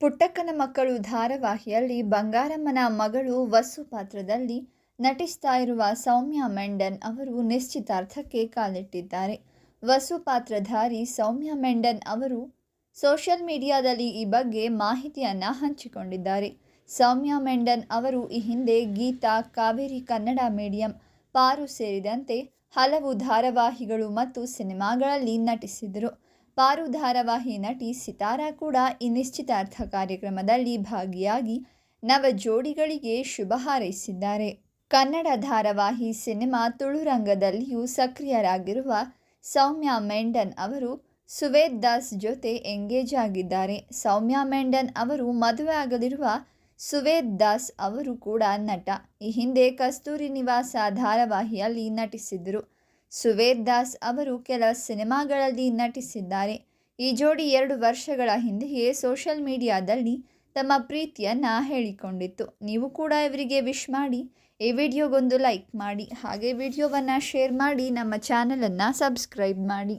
ಪುಟ್ಟಕ್ಕನ ಮಕ್ಕಳು ಧಾರಾವಾಹಿಯಲ್ಲಿ ಬಂಗಾರಮ್ಮನ ಮಗಳು ವಸು ಪಾತ್ರದಲ್ಲಿ ನಟಿಸ್ತಾ ಇರುವ ಸೌಮ್ಯ ಮೆಂಡನ್ ಅವರು ನಿಶ್ಚಿತಾರ್ಥಕ್ಕೆ ಕಾಲಿಟ್ಟಿದ್ದಾರೆ. ವಸು ಪಾತ್ರಧಾರಿ ಸೌಮ್ಯ ಮೆಂಡನ್ ಅವರು ಸೋಷಿಯಲ್ ಮೀಡಿಯಾದಲ್ಲಿ ಈ ಬಗ್ಗೆ ಮಾಹಿತಿಯನ್ನು ಹಂಚಿಕೊಂಡಿದ್ದಾರೆ. ಸೌಮ್ಯ ಮೆಂಡನ್ ಅವರು ಈ ಹಿಂದೆ ಗೀತಾ, ಕಾವೇರಿ ಕನ್ನಡ ಮೀಡಿಯಂ, ಪಾರು ಸೇರಿದಂತೆ ಹಲವು ಧಾರಾವಾಹಿಗಳು ಮತ್ತು ಸಿನಿಮಾಗಳಲ್ಲಿ ನಟಿಸಿದರು. ಪಾರು ಧಾರಾವಾಹಿ ನಟಿ ಸಿತಾರಾ ಕೂಡ ಈ ನಿಶ್ಚಿತಾರ್ಥ ಕಾರ್ಯಕ್ರಮದಲ್ಲಿ ಭಾಗಿಯಾಗಿ ನವ ಜೋಡಿಗಳಿಗೆ ಶುಭ ಹಾರೈಸಿದ್ದಾರೆ. ಕನ್ನಡ ಧಾರಾವಾಹಿ ಸಿನಿಮಾ ತುಳುರಂಗದಲ್ಲಿಯೂ ಸಕ್ರಿಯರಾಗಿರುವ ಸೌಮ್ಯ ಮೆಂಡನ್ ಅವರು ಸುವೇದ್ ದಾಸ್ ಜೊತೆ ಎಂಗೇಜ್ ಆಗಿದ್ದಾರೆ. ಸೌಮ್ಯ ಮೆಂಡನ್ ಅವರು ಮದುವೆ ಆಗಲಿರುವ ಸುವೇದ್ ದಾಸ್ ಅವರು ಕೂಡ ನಟ. ಈ ಹಿಂದೆ ಕಸ್ತೂರಿ ನಿವಾಸ ಧಾರಾವಾಹಿಯಲ್ಲಿ ನಟಿಸಿದ್ದರು ಸುವೇದ್ ದಾಸ್ ಅವರು ಕೆಲ ಸಿನಿಮಾಗಳಲ್ಲಿ ನಟಿಸಿದ್ದಾರೆ. ಈ ಜೋಡಿ ಎರಡು ವರ್ಷಗಳ ಹಿಂದೆಯೇ ಸೋಷಿಯಲ್ ಮೀಡಿಯಾದಲ್ಲಿ ತಮ್ಮ ಪ್ರೀತಿಯನ್ನು ಹೇಳಿಕೊಂಡಿತ್ತು. ನೀವು ಕೂಡ ಇವರಿಗೆ ವಿಶ್ ಮಾಡಿ, ಈ ವಿಡಿಯೋಗೊಂದು ಲೈಕ್ ಮಾಡಿ, ಹಾಗೆ ವಿಡಿಯೋವನ್ನು ಶೇರ್ ಮಾಡಿ, ನಮ್ಮ ಚಾನಲನ್ನು ಸಬ್ಸ್ಕ್ರೈಬ್ ಮಾಡಿ.